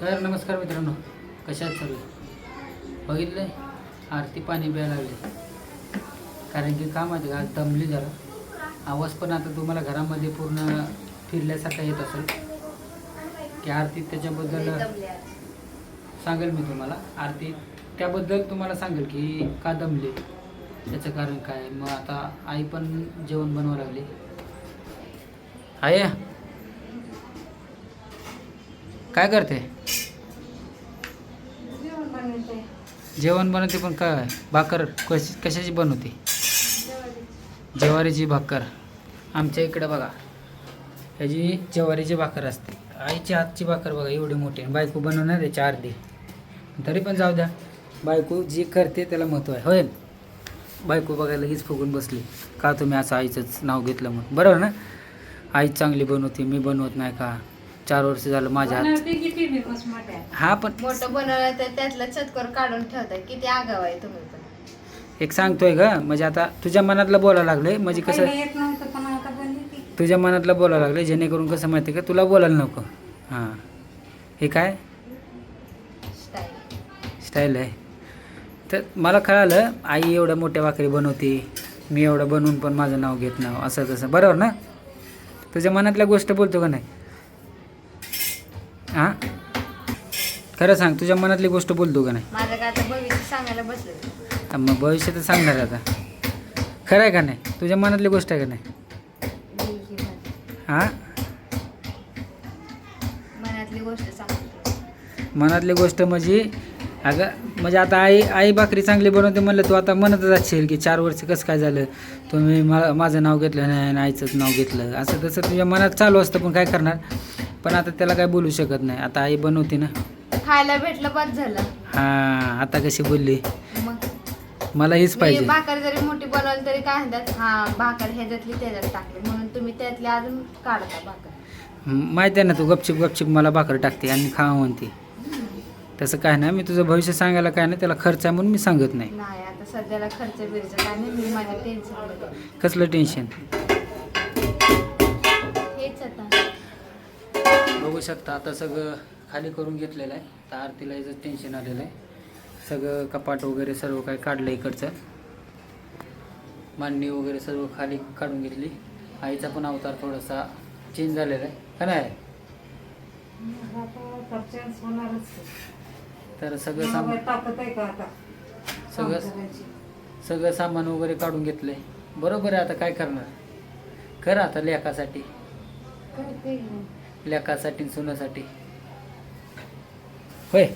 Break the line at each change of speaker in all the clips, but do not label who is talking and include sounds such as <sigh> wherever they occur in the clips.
तर नमस्कार मित्रांनो. कशा आहेत सर्व बघितलं आरती पाणी प्यायला लागले. कारण की का माहिती का आज दमली जरा. आवाज पण आता तुम्हाला घरामध्ये पूर्ण फिरल्यासारखा येत असेल. की आरती त्याच्याबद्दल सांगेल मी तुम्हाला. आरती त्याबद्दल तुम्हाला सांगेल की का दमले? त्याचं कारण काय? मग आता आई पण जेवण बनवावं लागली. आहे? काय करते? जेवण बनवते पण काय? भाकर कशी कशाची बनवते? ज्वारीची भाकर. आमच्या इकडं बघा. ह्याची ज्वारीची भाकर असते. आईची हातची भाकर बघा एवढी मोठी. बायको बनवणार आहे चार दे तरी पण जाऊ द्या. बायको जी करते त्याला महत्त्व आहे. होय बायको बघायला हीच फुगून बसली. का तुम्ही असं आईचंच नाव घेतलं म्हणून? बरोबर ना? आई चांगली बनवते मी बनवत नाही का? चार वर्ष झालं माझ्या हात. हा पण
मोठं बनवलं तर त्यातलं चतकोर काढून ठेवताय किती आगाव आहे तुम्ही पण.
एक सांगतोय ग म्हणजे आता तुझ्या मनातलं बोलायला लागले म्हणजे कसं तुझ्या मनातलं बोलायला लागले जेणेकरून कसं माहिती का तुला बोलायला नको. हां. हे काय?
स्टाईल
स्टाईल आहे. तर मला कळालं आई एवढ्या मोठ्या भाकरी बनवते मी एवढं बनवून पण माझं नाव घेत नाव असं तसं. बरोबर ना? तुझ्या मनातल्या गोष्ट बोलतो का नाही? हां? खरं सांग तुझ्या मनातली गोष्ट बोलतो का नाही?
माझं काय आता भविष्य सांगायला बसलं
हा, मग भविष्य तर सांगणार आता. खरं आहे का नाही? तुझ्या मनातली गोष्ट आहे का नाही? हां?
मनातली गोष्ट सांगतो.
मनातली गोष्ट म्हणजे अगं म्हणजे आता आई आई भाकरी चांगली बनवते म्हणलं तू आता म्हणतच असशील की चार वर्ष कसं काय झालं? तुम्ही मा माझं नाव घेतलं नाही आणि आईचंच नाव घेतलं. असं तसं तुझ्या मनात चालू असतं पण काय करणार? पण आता त्याला काय बोलू शकत नाही. आता आई बनवते ना.
खायला भेटलं बस झालं.
हां आता कशी बोलली?
मग?
मला हीच
मी
पाहिजे.
भाकर जरी मोठी बनवली तरी काय म्हणतात हा भाकर ह्याच्यातली त्याच्यात टाकली. म्हणून तुम्ही त्यातली अजून काढता भाकर.
माहिती आहे ना तू गपचिप गपचिप मला भाकर टाकते आणि खावा म्हणते. तसं काय नाही मी तुझं भविष्य सांगायला काय नाही त्याला खर्च आहे म्हणून मी सांगत नाही.
नाही आता सध्याला खर्च बिर्च काय नाही मी माझ्या टेन्शन
कसलं टेन्शन बघू शकता आता सगळं खाली करून घेतलेलं आहे. तर आरतीला याचं टेन्शन आलेलं आहे. सगळं कपाट वगैरे सर्व काही काढलं इकडचं. मांडणी वगैरे सर्व खाली काढून घेतली. आईचा पण अवतार थोडासा चेंज झालेला आहे. का नाही? तर सगळं सामान सगळं सगळं सामान वगैरे काढून घेतलंय. बरोबर आहे आता काय करणार? कर आता लेखासाठी. लेखासाठी सोन्यासाठी होय.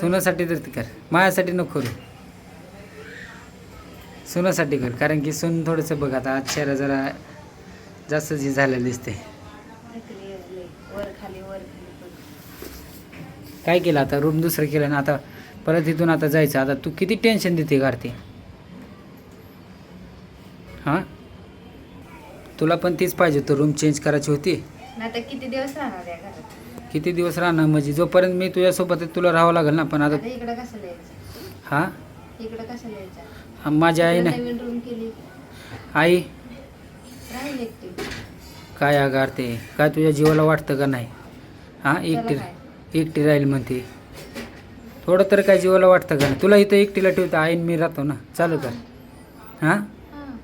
सोन्यासाठी तर ती कर. माझ्यासाठी नको करू. सोन्यासाठी कर. कारण की सोन थोडंसं बघ आता आज चेहरा जरा जास्त जी झालेलं दिसते. काय केलं आता? रूम दुसरं केलं ना आता परत इथून आता जायचं. आता तू किती टेन्शन देते गारती हां? तुला पण तीच पाहिजे तो रूम चेंज करायची होती.
नाही तर किती दिवस राहणार या घरात?
किती दिवस राहणार? म्हणजे जोपर्यंत मी तुझ्यासोबत आहे, तुला राहावं लागेल ना पण आता
आता इकडं कसं
हां?
इकडं कसं लिहायचं?
हा, माझी आई
इकडं
नाही.
नवीन रूम केली.
आई?
राहील एकटी.
काय आगारते काय तुझ्या जीवाला वाटतं का नाही? हां एकटी? एकटी राहील म्हणते. थोडं तर काय जीवाला वाटतं का नाही? तुला इथं एकटीला ठेवतं आईन मी राहतो ना. चालू कर. हां?
हां.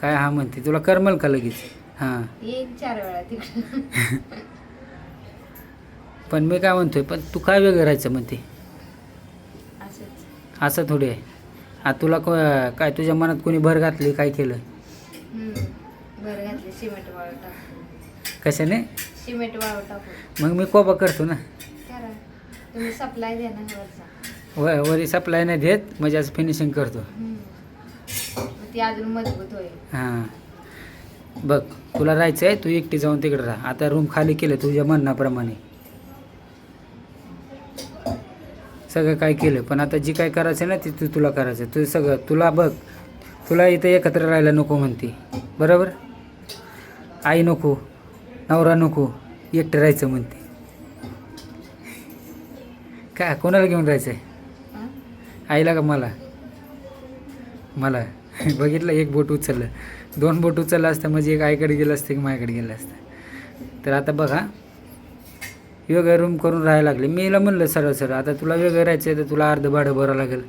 काय हा म्हणते? तुला करमल का लगेच? हां.
येईन चार वेळा तिकडं. <laughs>
पण मी काय म्हणतोय पण तू काय वेगळं राहायचं म्हणते?
असंच.
असं थोडी आहे. आ तुला को काय तुझ्या मनात कोणी भर घातली काय केलं?
हम्म. बरं घातली सिमेंट वाळू टाकून
कशाने?
सिमेंट वाळू टाकून
मग मी कोबा करतो ना.
करा. तुम्ही सप्लाय द्या ना वरचा.
व वरी सप्लाय नाही देत म्हणजे असं फिनिशिंग करतो.
हम्म. मग ती अजून मजबूत होईल.
हां. बघ तुला राहायचं आहे तू एकटी जाऊन तिकडे राहा. आता रूम खाली केलं तुझ्या म्हणण्याप्रमाणे. सगळं काय केलं पण आता जी काय करायचं ना ती तू तुला करायचं तू सगळं तुला बघ तुला इथं एकत्र राहायला नको म्हणते. बरोबर? आई नको नवरा नको एकटं राहायचं म्हणते. काय कोणाला घेऊन राहायचं आहे? आईला का मला? मला. <laughs> बघितलं एक बोट उचललं. दोन बोट उचललं असतं म्हणजे एक आईकडे गेलं असतं की माझ्याकडे गेलं असतं. तर आता बघा वेगळं रूम करून राहायला लागले. मी हिला म्हणलं सरळ सरळ आता तुला वेगळं राहायचं आहे तर तुला अर्ध भाडं भरावं लागेल.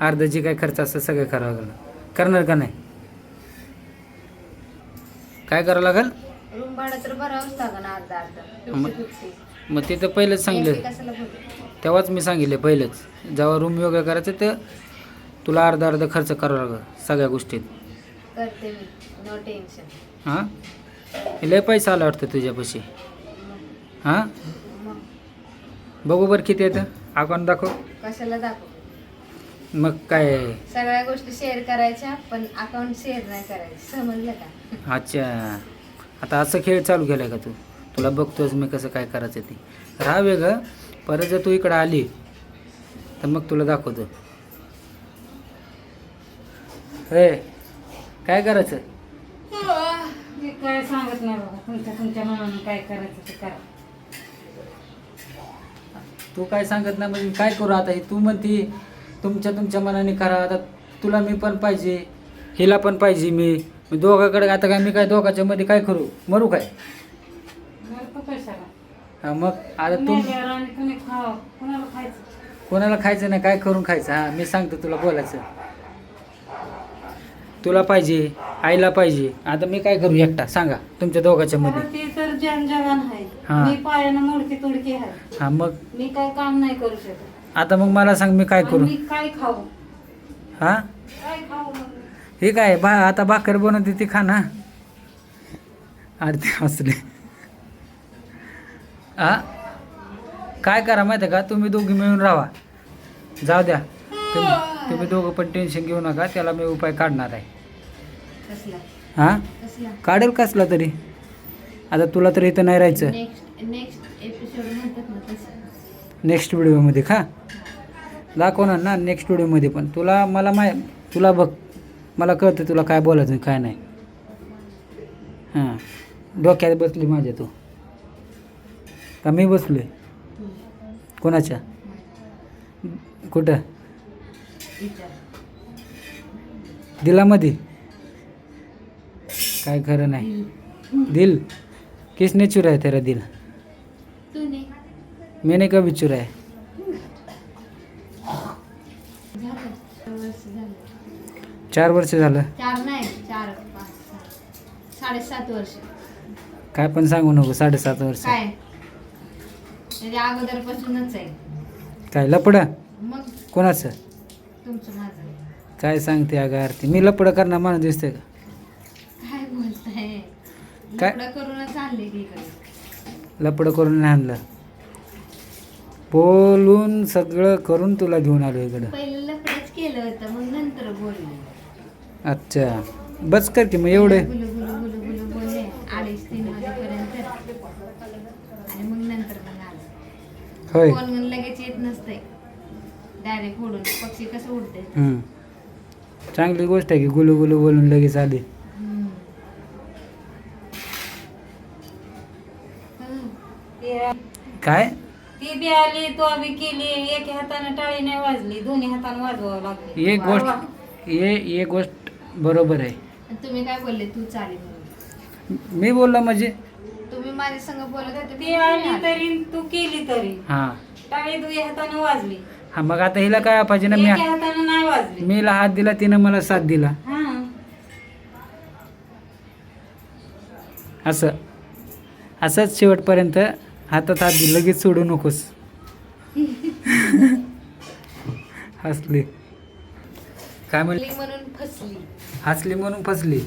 अर्ध जे काय खर्च असतं सगळं करावं लागेल. करणार का नाही? काय करावं लागेल?
रूम भाडं तर भरावंच लागेल अर्धा अर्धा.
मग- ते तर पहिलेच सांगितलं. तेव्हाच मी सांगितले पहिलेच. जेव्हा रूम वेगळं करायचं तर तुला अर्धा अर्धा खर्च करावा लागेल सगळ्या गोष्टीत.
करते मी. नो टेन्शन
हां? लय पैसा आला वाटतं तुझ्यापाशी. हां?
मग
बघू बरं किती येतं. अकाउंट दाखव.
कशाला दाखवू?
मग काय?
सगळ्या गोष्टी शेअर करायच्या पण अकाउंट शेअर नाही करायचं. समजलं का?
अच्छा. आता असं खेळ चालू केला का तू? तुला बघतोस मी कसं काय करायचं ते. राहा वेगळं परत जर तू इकडं आली तर मग तुला दाखवतो. हे काय करायचं?
मी काय सांगत नाही बाबा तुमच्या तुमच्या मनाने काय करायचं ते करा.
तू काय सांगत नाही म्हणजे काय करू आता? हे तू म्हणती तुमच्या तुमच्या मनाने करा. आता तुला मी पण पाहिजे हिला पण पाहिजे मी. दोघाकडे आता काय मी काय दोघाच्या मध्ये काय करू? मरू काय?
तो कशाला?
हा मग आता तुम
मेल्यावर आणि तुम्ही खावा. कोणाला खायचं?
कोणाला खायचं नाही काय करून खायचं? हा मी सांगतो तुला बोलायचं. तुला पाहिजे आईला पाहिजे. आता मी काय करू एकटा? सांगा तुमच्या दोघाच्या मध्ये.
ते तर आहे
हा.
मी पायानं मोडकी तुडकी आहे.
हा मग?
मी काय काम नाही करू शकत.
आता मग मला सांग मी काय
आणि
करू?
मी काय खाऊ?
हा?
काय खाऊ मग?
हे काय बा आता भाकर बनवते ती खा ना. अरे ते हसले. हा काय करा माहिती आहे का? तुम्ही दोघी मिळून राहा. जाऊ द्या. तुम्ही तुम्ही दोघं पण टेन्शन घेऊ नका. त्याला मी उपाय काढणार आहे. हा? काढेल कसला तरी? आता तुला तर इथं नाही राहायचं.
नेक्स्ट
व्हिडिओमध्ये खा दाखवणार ना नेक्स्ट व्हिडिओमध्ये पण. तुला मला माय तुला बघ. मला कळतं तुला काय बोलायचं काय नाही. हां. डोक्यात बसली माझ्या तू. का मी बसलोय? कोणाच्या? कुठं? दिलामध्ये? काय खरं नाही. दिल किसने चुराया तेरा दिल मैंने कभी चुराया?
झालं
चार वर्ष झालं.
चार नाही चार पाच साडेसात वर्ष.
काय पण सांगू नको साडेसात वर्ष.
काय? त्याच्या अगोदरपासूनच आहे.
काय लपडं?
मग
कोणाचं?
तुमचं माझं.
काय सांगते अगं आरती? मी लपडं करणार माणूस दिसतोय का?
काय? लफडं करूनच आणले की इकडे
लपडं करून नाही आणलं? बोलून सगळं करून तुला घेऊन आलो इकडं.
पहिलं लफडच केलं होतं मग नंतर बोलले.
अच्छा. बस कर की मग एवढे.
गुलू गुलू गुलू गुलू बोलले अडीच तीन वाजेपर्यंत. आणि मग नंतर मग आलं.
होय.
फोन लगेच येत नसतंय. डायरेक्ट उडून पक्षी कसं उडते
हम्म. चांगली गोष्ट आहे की गुलू गुलू बोलून लगेच आली. काय?
ती बी आली तो बी केली एक हाताने टाळी नाही वाजली दोन्ही हाताने वाजवावं लागली.
एक गोष्ट ये ये गोष्ट बरोबर आहे.
तुम्ही काय बोलले? तू चालेल म्हणून.
मी बोललो म्हणजे?
तुम्ही माझ्या संग बोलत होते
ती आली तरी तू केली तरी.
हां.
टाळी दुई हाताने वाजली.
हा मग आता हिला काय पाहिजे ना? मी
एका हाताने नाही वाजली.
मीला हात दिला तिनं मला साथ दिला.
हा.
असं असंच शेवटपर्यंत हातात हात दिला लगेच सोडू नकोस. हसली. काय म्हणली
म्हणून फसली.
हसली म्हणून फसली.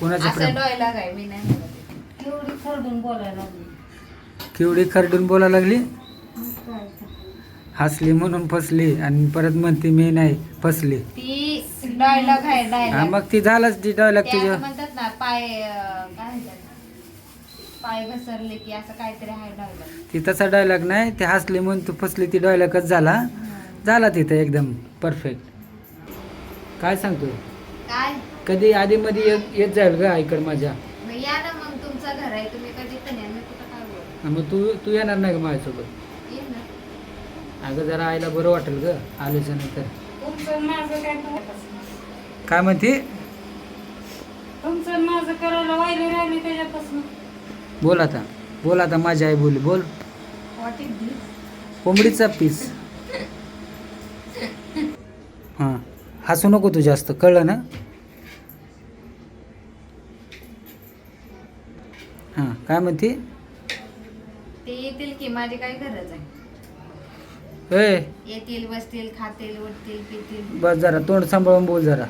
कोणाच्या
असं
प्रेम?
डोयला काय मी नाही बोलत.
एवढी खरडून बोलायला लागली.
केवढी खरडून बोलायला लागली?
काय.
हसली म्हणून फसली आणि परत म्हणते मी नाही फसली.
ती डायलॉग आहे
हा
डायलॉग
मग ती झालंच ती डायलॉग तुझ्या
म्हणतात ना पाय अं, काय म्हणतात? पाय घसरले की असं काहीतरी आहे डायलॉग
ती तसा डायलॉग नाही ते हसली म्हणून तू फसली ती डायलॉगच झाला. झाला तिथं एकदम परफेक्ट काय सांगतो
काय?
कधी आधी मध्ये येत येत जाईल ग आईकडे माझ्या.
मग या ना मग तुमचं घर आहे तुम्ही कधी पण या मी कुठं काय बोल?
हा, मग तू तू येणार नाही का माझ्यासोबत.
ये ना.
अगं जरा आईला बरं वाटेल ग आल्याच्यानंतर.
तुमचं आणि माझं काय करायचं?
काय म्हणते?
तुमचं माझं करायला वायली राहिली त्याच्यापासून.
बोल आता. बोल आता माझी आई बोल. बोल? कोंबडीचा पीस. हां. हसू नको तू जास्त कळलं ना? हां काय म्हणते?
ते येतील की माझी काय गरज आहे.
ए.
येतील बसतील खातील उठतील पितील.
बस जरा तोंड सांभाळून बोल जरा.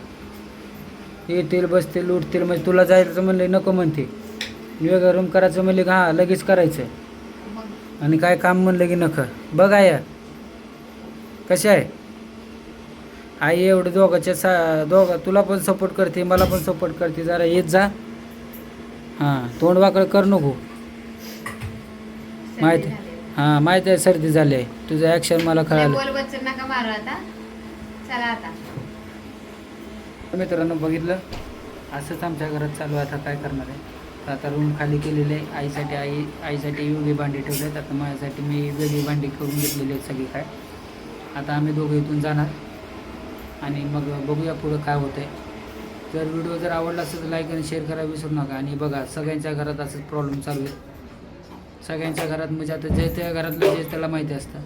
येतील बसतील उठतील म्हणजे तुला जायचं म्हणलं नको म्हणते. वेगळं रूम करायचं म्हणले का हां लगेच करायचं. आणि काय काम म्हणलं की नका. बघ आया कसे आहे? आई एवढं दोघांच्या सा दोघा तुला पण सपोर्ट करते मला पण सपोर्ट करते. जरा येत जा. हां तोंड वाकड कर नको. माहिती. हां माहिती आहे सर्दी झाली आहे. तुझं ॲक्शन मला कळालं. मित्रांनो बघितलं? असंच आमच्या घरात चालू आहे. आता काय करणार आहे? तर आता रूम खाली केलेले आहे. आईसाठी आई आईसाठी वेगळी भांडी ठेवले आहेत आता माझ्यासाठी मी वेगळी भांडी करून घेतलेली आहेत सगळी काय आता आम्ही दोघं इथून जाणार. आणि मग बघूया पुढं काय होतं आहे जर व्हिडिओ जर आवडला असेल तर लाईक आणि शेअर करायला विसरू नका. आणि बघा सगळ्यांच्या घरात असंच प्रॉब्लेम चालू आहे. सगळ्यांच्या घरात म्हणजे आता जे त्या घरातलं जे त्याला माहिती असतं.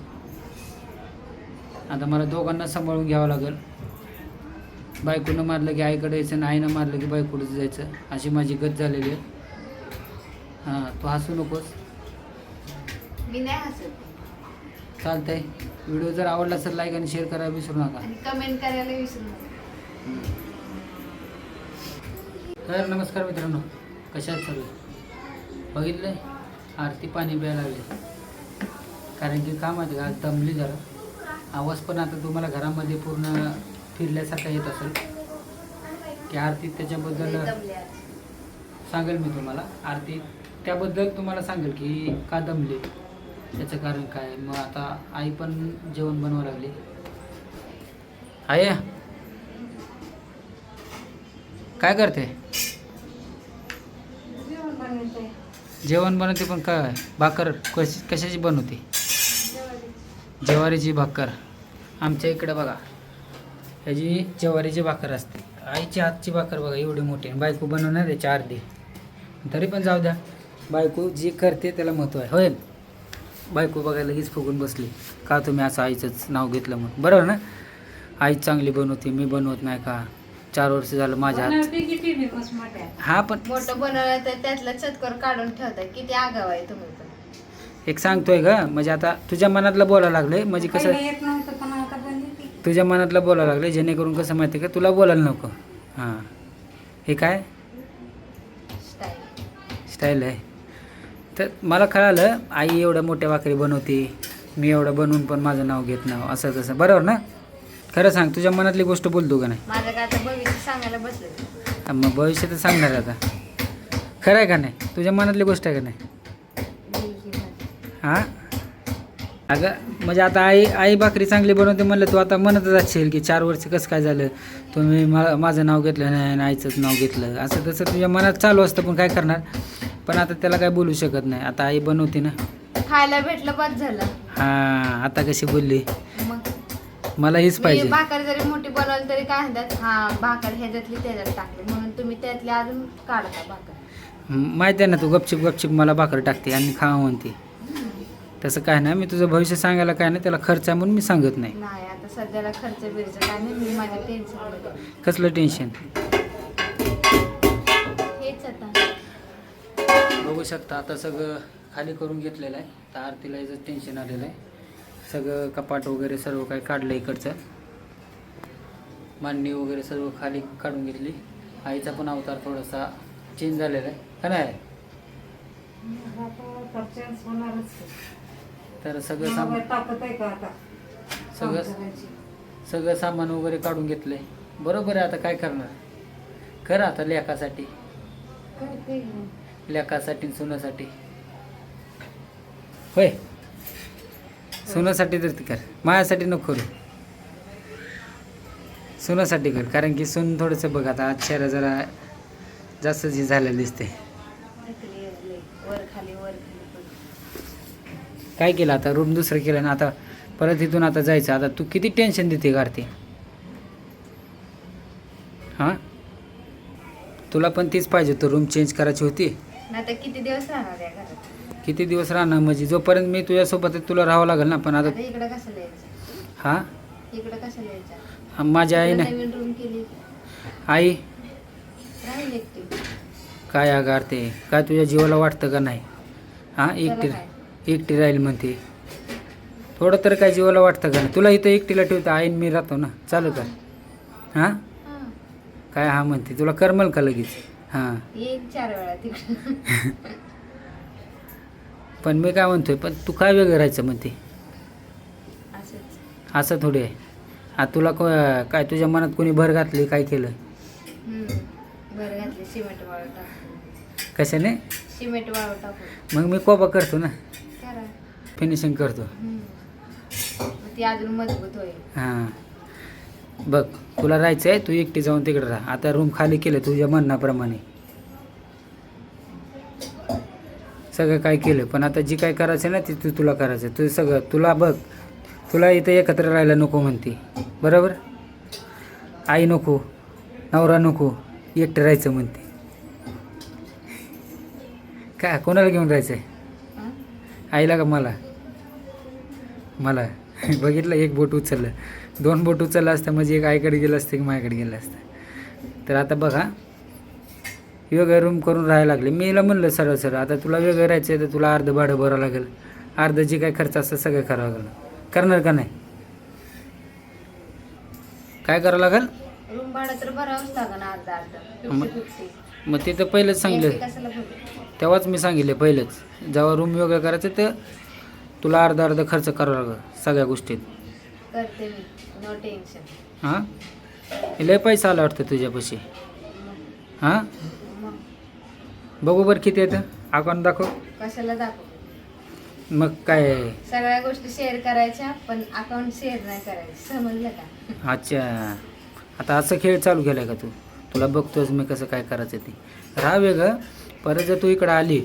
आता मला दोघांना सांभाळून घ्यावं लागेल. बायकोनं मारलं की आईकडे यायचं आणि आईनं मारलं की बायकोडंच जायचं. अशी माझी गत झालेली आहे. हां तू हसू नकोस.
मी नाही हसत.
चालतंय. व्हिडिओ जर आवडला असेल लाईक आणि शेअर करायला विसरू नका.
आणि कमेंट करायला विसरू नका.
तर नमस्कार मित्रांनो कशात सर्व बघितलं आरती पाणी प्यायला लागले. कारण की का माहिती का दमली जरा. आवाज पण आता तुम्हाला घरामध्ये पूर्ण फिरल्यासारखा येत असेल. की आरती त्याच्याबद्दल
लय दमले आज.
सांगेल मी तुम्हाला. आरती त्याबद्दल तुम्हाला सांगेल की का दमले? त्याचं कारण काय? मग आता आई पण जेवण बनवावं लागली. आई! काय करते?
जेवण बनवते.
जेवण बनवते पण काय? भाकर कश कशाची बनवते? ज्वारीची भाकर. आमच्या इकडे बघा. ह्याची ज्वारीची भाकर असते. आईची हातची भाकर बघा एवढी मोठी. आणि बायको बनवणार त्याची अर्धी तरी पण जाऊ द्या. बायको जी करते त्याला महत्त्व आहे. होय? बायको बघायला लगेच फुगून बसली. का तुम्ही असं आईचंच नाव घेतलं म्हणून? बरोबर ना? आई चांगली बनवते मी बनवत नाही का? चार वर्ष झालं माझ्या हात हा पण
मोठं बनवलं तर त्यातलं चतकर काढून ठेवताय किती आगाव आहे तुम्ही पण.
एक सांगतोय ग म्हणजे आता तुझ्या मनातलं बोलायला लागले म्हणजे कसं
पहिलं येत नव्हतं पण आता बनवते
तुझ्या मनातलं बोलायला लागले जेणेकरून कसं माहिती का? तुला बोलायला नको. हां. हे काय?
स्टाईल
स्टाईल आहे. तर मला कळालं आई एवढ्या मोठ्या भाकरी बनवते मी एवढं बनवून पण माझं नाव घेत नाव असं तसं. बरोबर ना? खरं सांग तुझ्या मनातली गोष्ट बोलतो का नाही?
माझं काय आता भविष्य सांगायला बसले
हा, मग भविष्य तर सांगणार आता. खरं आहे का नाही? तुझ्या मनातली गोष्ट आहे का नाही? हां? अगं म्हणजे आता आई आई भाकरी चांगली बनवते म्हणलं तू आता म्हणतच असशील की चार वर्ष कसं काय झालं? तुम्ही मा माझं नाव घेतलं नाही आणि आईचंच नाव घेतलं. असं तसं तुझ्या मनात चालू असतं पण काय करणार? पण आता त्याला काय बोलू शकत नाही. आता आई बनवते ना.
खायला भेटलं बस झालं.
हां आता कशी बोलली?
मग?
मला हीच
मी
पाहिजे.
भाकर जरी मोठी बनवली तरी काय म्हणतात हा भाकर ह्याच्यातली त्याच्यात टाकली. म्हणून तुम्ही त्यातली अजून काढता भाकर.
माहिती आहे ना तू गपचिप गपचिप मला भाकर टाकते आणि खावा म्हणते. तसं काय नाही मी तुझं भविष्य सांगायला काय नाही त्याला खर्च आहे म्हणून मी सांगत नाही.
नाही आता सध्याला खर्च बिर्च काय नाही मी माझ्या टेन्शन
कसलं टेन्शन
हेच आता.
बघू शकता आता सगळं खाली करून घेतलेलं आहे. तर आरतीला याचं टेन्शन आलेलं आहे. सगळं कपाट वगैरे सर्व काही काढलं इकडचं. मांडणी वगैरे सर्व खाली काढून घेतली. आईचा पण अवतार थोडासा चेंज झालेला आहे. का नाही तर सगळं सामान सगळं सगळं सामान वगैरे काढून घेतलंय. बरोबर आहे आता काय करणार? कर आता लेखासाठी. लेखासाठी सुनासाठी. होय. सोन्यासाठी तर ती कर. माझ्यासाठी नको करू. सोन्यासाठी कर कारण की सोन थोडंसं बघ आता आज चेहरा जरा जास्त जे झालेलं दिसते. काय केलं आता? रूम दुसरं केलं ना आता परत इथून आता जायचं. आता तू किती टेन्शन देते गारते हां? तुला पण तीच पाहिजे होतं रूम चेंज करायची होती?
किती दिवस राहणार या घरात?
किती दिवस राहणार? म्हणजे जोपर्यंत मी तुझ्यासोबत आहे, तुला राहावं लागेल ना पण आता
आता इकडं कसं यायचं
हा?
इकडं कसं यायचं
हा, माझी आई ना
नवीन रूम केली.
आई?
राहील एकटी.
काय आगार ते? काय तुझ्या जीवाला वाटतं का नाही? हा एकटी? एकटी राहील म्हणते. थोडं तर काय जीवाला वाटतं का नाही? तुला इथं एकटीला ठेवतं आईन मी राहतो ना. चालू का हां?
हां.
काय हा म्हणते? तुला करमल का लगेच? हां.
येईल चार वेळा तिकडं.
पण मी काय म्हणतोय पण तू काय वेगळं राहायचं म्हणते?
असंच.
असं थोडी आहे. तुला को काय तुझ्या मनात कोणी भर घातली काय केलं?
हम्म. बरं घातले सिमेंट वाळू टाकून
कशाने?
सिमेंट वाळू टाकून
मग मी कोबा करतो ना.
करा.
फिनिशिंग करतो.
हम्म. मग ती अजून मजबूत होईल.
हां. बघ तुला राहायचं आहे तू एकटी जाऊन तिकडे राहा. आता रूम खाली केलं तुझ्या म्हणण्याप्रमाणे. सगळं काय केलं पण आता जी काय करायचं ना ती तू तुला करायचं. तू सगळं तुला बघ तुला इथं एकत्र राहायला नको म्हणते. बरोबर? आई नको नवरा नको एकटं राहायचं म्हणते. काय कोणाला घेऊन राहायचं आहे? आईला का मला? मला. <laughs> बघितलं एक बोट उचललं. दोन बोट उचललं असतं म्हणजे एक आईकडे गेलं असतं की माझ्याकडे गेलं असतं. तर आता बघा वेगळं रूम करून राहायला लागले. मी हिला म्हणलं सरळ सरळ आता तुला वेगळं राहायचं आहे तर तुला अर्ध भाडं भरावं लागेल. अर्ध जे काय खर्च असतं सगळं करावं लागेल. करणार का नाही? काय करावं लागेल? मग- ते तर पहिलंच सांगितलं. तेव्हाच मी सांगितले पहिलंच. जेव्हा रूम वेगळं करायचं तर तुला अर्धा अर्धा खर्च करावा लागेल सगळ्या गोष्टीत.
करते मी. नो टेन्शन
हां? लय पैसा आला वाटतं तुझ्यापाशी? हां?
मग?
बघू बरं किती येतं अकाउंट दाखव.
कशाला दाखव?
मग काय?
सगळ्या गोष्टी शेअर करायच्या पण अकाउंट शेअर नाही करायचं. समजलं का?
अच्छा. आता असं खेळ चालू केला का तू? तुला बघतोच मी कसं काय करायचं ते. राहा वेगळं परत जर तू इकडं आली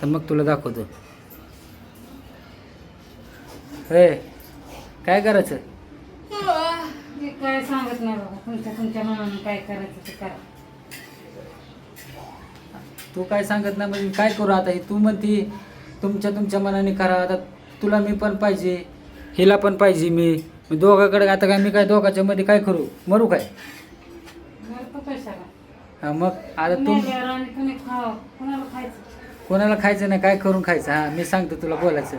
तर मग तुला दाखवतो. हे काय करायचं?
काय सांगत नाही बाबा तुमच्या तुमच्या मनाने काय करायचं ते करा.
तू काय सांगत नाही म्हणजे काय करू आता? हे तू म्हणती तुमच्या तुमच्या मनाने करा. आता तुला मी पण पाहिजे हिला पण पाहिजे मी. मी दोघाकडे आता काय मी काय दोघाच्या मध्ये काय करू? मरू काय?
कशाला?
हा मग आता तू
मेल्यावर आणि कुणी खावं. कुणाला खायचं?
कोणाला खायचं नाही काय करून खायचं? हा मी सांगतो तुला बोलायचं.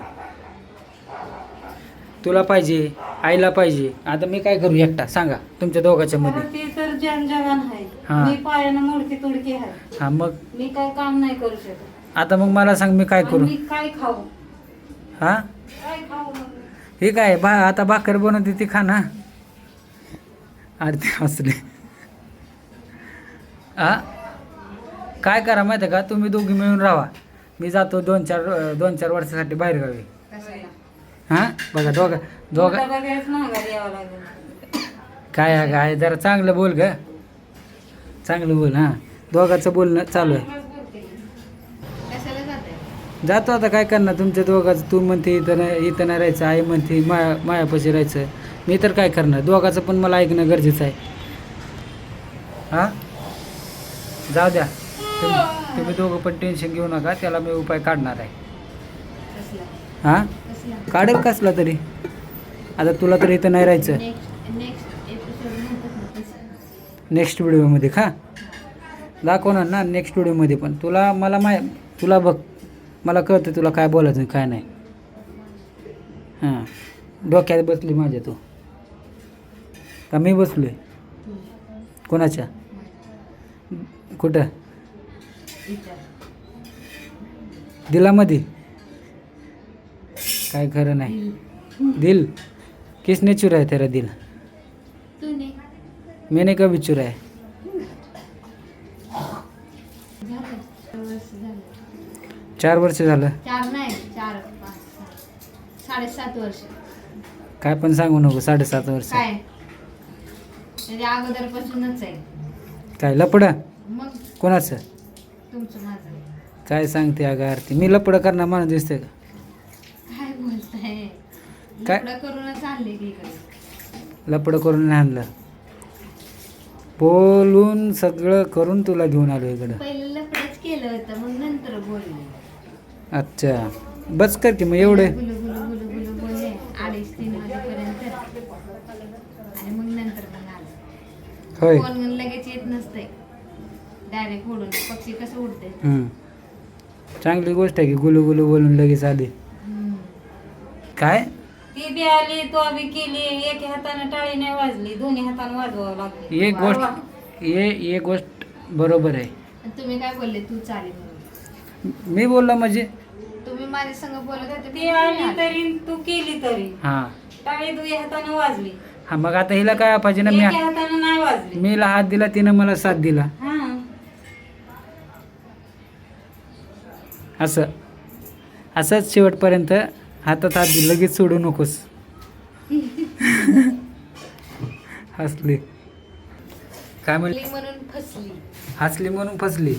तुला पाहिजे आईला पाहिजे. आता मी काय करू एकटा? सांगा तुमच्या दोघाच्या मध्ये.
ते तर आहे.
हा.
मी पायानं मुडकी तुडकी आहे.
हा मग?
मी काय काम नाही करू शकत.
आता मग मला सांग मी काय
आणि
करू?
मी काय खाऊ?
हा?
काय खाऊ मग? मी?
हे काय बा आता भाकर बनवते ती खा ना. अरे ते असले हा काय करा माहिती आहे का? तुम्ही दोघी मिळून राहा. मी जातो दोन चार दोन चार वर्षासाठी बाहेर गावी हां? बघा दोघा दोघा. काय आहे काय जरा चांगलं बोल ग. चांगलं बोल हां. दोघाचं बोलणं चालू आहे.
जाते
आता काय करणार? तुमच्या दोघाचं तू म्हणते इथं नाही इथं नाही राहायचं आई म्हणते माया मायापाशी राहायचं. मी तर काय करणार? दोघाचं पण मला ऐकणं गरजेचं आहे. हां? जाऊ द्या. तुम्ही तुम्ही दोघं पण टेन्शन घेऊ नका त्याला मी उपाय काढणार आहे. हां? काढेल कसला तरी? आता तुला तर इथं नाही राहायचं.
नेक्स्ट ना
व्हिडिओमध्ये का दाखवणार ना नेक्स्ट व्हिडिओमध्ये पण. तुला मला माय तुला बघ. मला कळतं तुला काय बोलायचं काय नाही. हां. डोक्यात बसली माझ्या तू. का मी बसलोय? कोणाच्या? कुठं? दिलामध्ये. काय खरं नाही. दिल किसने चुरा है तेरा दिल?
तू ने
मैंने कभी है
झालं
चार वर्ष झालं.
चार नाही चार पाच सहा साडेसात वर्ष.
काय पण सांगू नको साडेसात वर्ष.
काय? त्याच्या अगोदरपासूनच आहे.
काय लपडा?
मग
कोणाचं?
तुमचं माझं.
काय सांगते अगं आरती? मी लपडं करणार माणूस दिसतोय का?
काय?
लपडं करून आणलं. बोलून सगळं करून तुला घेऊन आलो इकडं. अच्छा. बस कर की मग एवढे. होय.
लगेच येत नसते डायरेक्ट उडून पक्षी कसं उडते
हम्म. चांगली गोष्ट आहे की गुलू गुलू बोलून लगेच आली. काय?
ती बी आली तो बी केली एका हाताने टाळी नाही वाजली दोन्ही हाताने वाजवावं लागली.
एक गोष्ट ये एक गोष्ट बरोबर आहे.
तुम्ही काय बोलले? तू चालेल म्हणून.
मी बोललो म्हणजे?
तुम्ही माझ्या संग बोलत होते
ती आली तरी तू केली तरी.
हां.
टाळी दुई हाताने वाजली.
हा मग आता हिला काय पाहिजे ना? मी
हाताने नाही वाजली.
मीला हात दिला तिनं मला साथ दिला.
हा.
असं असंच शेवटपर्यंत हातात हात दिला लगेच सोडू नकोस. हसली. काय म्हणली
म्हणून फसली.
हसली म्हणून फसली.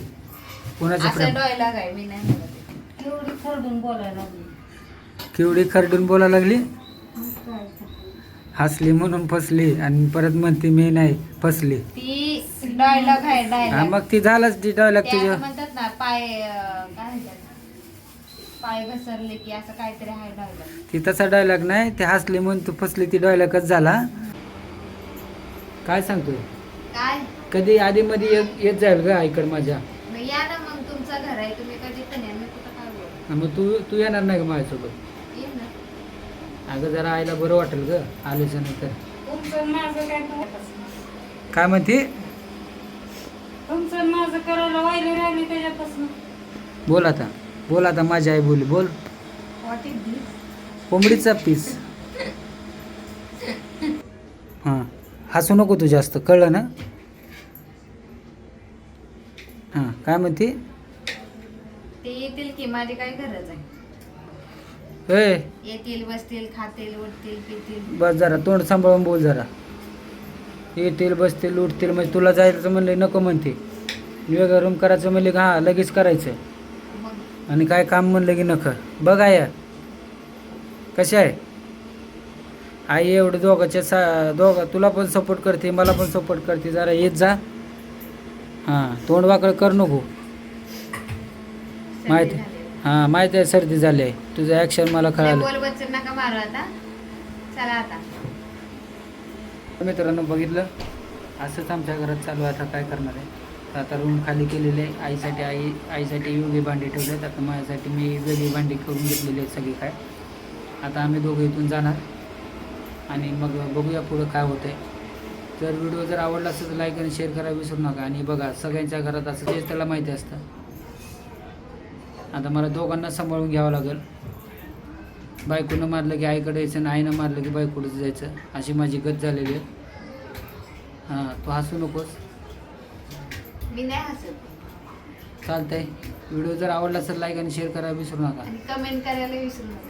कोणाचं
असं
प्रेम?
डोयला काय मी नाही म्हणत आहे.
एवढी खरडून बोलायला लागली.
केवढी खरडून बोलायला लागली?
मग काय तर.
हसली म्हणून फसली आणि परत म्हणते मी नाही फसली.
ती डायलॉग आहे
हा
डायलॉग
मग ती झालंच ती डायलॉग
ते
तुझ्या
असं म्हणतात ना पाय अं, काय? पाय घसरले की असं काहीतरी आहे डायलॉग
ती तसा डायलॉग नाही ते हसली म्हणून तू फसली ती डायलॉगच झाला. काय सांगतोय?
काय?
कधी आधी मध्ये येत येत जाईल ग आईकड माझ्या.
मग या ना मग तुमचं घर आहे तुम्ही कधी पण या मी कुठं काय बोल?
मग तू तू येणार नाही का माझ्यासोबत?
ये ना.
अगं जरा आईला बरं वाटेल ग आल्याच्यानंतर
तुमचं आणि माझं काय तर-
काय म्हणते?
तुमचं आणि माझं करायला वायली राहिली त्याच्यापासून.
बोल आता. बोल आता माझी आई बोली बोल. कोंबडीचा पीस. हां हसू नको तू जास्त कळलं ना? हां काय म्हणते?
ते येतील की माझी काय गरज आहे?
ए.
येतील बसतील खातील उठतील पितील.
बस जरा तोंड सांभाळून बोल जरा. येतील बसतील उठतील म्हणजे तुला जायचं म्हणलं नको म्हणते. वेगळं रूम करायचं म्हणले का हां लगेच करायचं. आणि काय काम म्हणलं की नका बघ आया कशी आहे? आई एवढं दोघांच्या सा दोघा तुला पण सपोर्ट करते मला पण सपोर्ट करते. जरा येत जा. हां तोंड वाकड कर नको. माहिती. हां माहिती आहे सर्दी झाली आहे. तुझं ॲक्शन मला कळालं. मित्रांनो बघितलं? असंच आमच्या घरात चालू आहे. आता काय करणार आहे? तर आता रूम खाली केलेले आहे. आईसाठी आई आईसाठी वेगळी भांडी ठेवले आहेत आता माझ्यासाठी मी वेगळी भांडी करून घेतलेली आहेत सगळी काय. आता आम्ही दोघं इथून जाणार. आणि मग बघूया पुढं काय होतं आहे जर व्हिडिओ जर आवडला असेल तर लाईक आणि शेअर करायला विसरू नका. आणि बघा सगळ्यांच्या घरात असं तेच त्याला माहिती असतं. आता मला दोघांना सांभाळून घ्यावं लागेल. बायकोनं मारलं की आईकडे यायचं आणि आईनं मारलं की बायकोडंच जायचं. अशी माझी गत झालेली आहे. हां तू हसू नकोस.
मी नाही हसत.
चालतंय. व्हिडिओ जर आवडला असेल लाईक आणि शेअर करायला विसरू नका.
आणि कमेंट करायला विसरू नका.